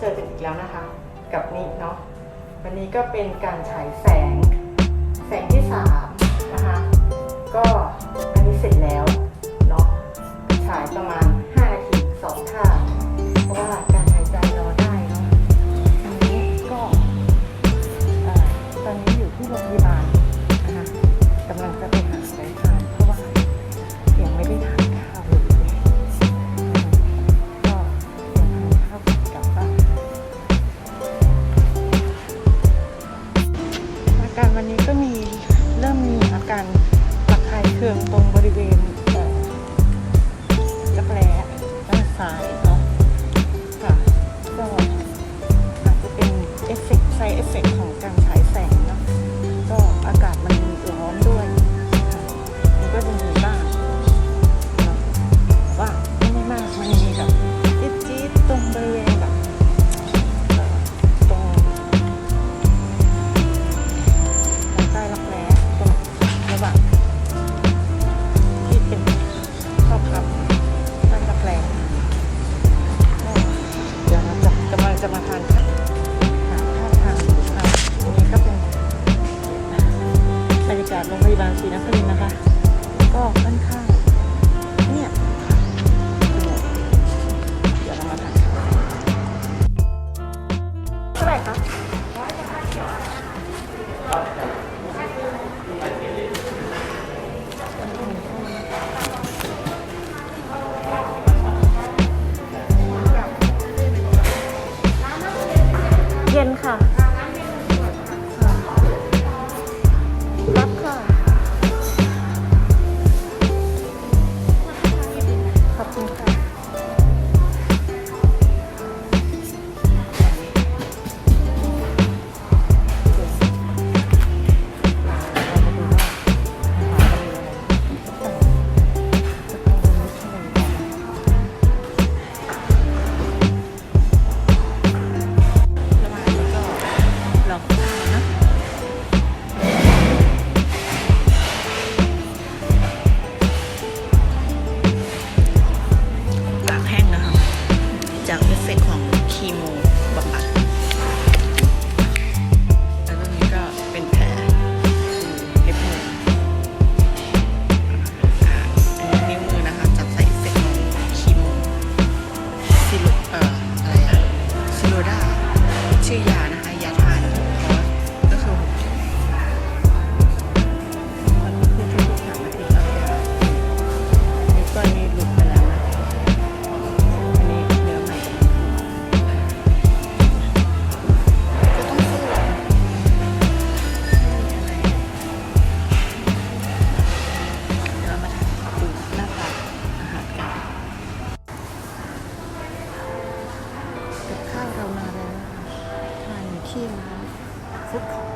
เจอกันอีกแล้วนะคะ กับนี่เนาะวันนี้ก็เป็นการฉายแสงแสงที่สาม ลินนะคะ ก็ค่อนข้างเนี่ยเดี๋ยวเรามาทานข้าวเท่าไหร่คะ คีโมบำบัดแล้วตรงนี้ก็เป็นแผลคือเล็บมือนี้นิ้วมือนะคะจับใส่เสร็จคีโมซิโลเอ่ออะไรอะซิโลดาชื่อยานะ 近出口。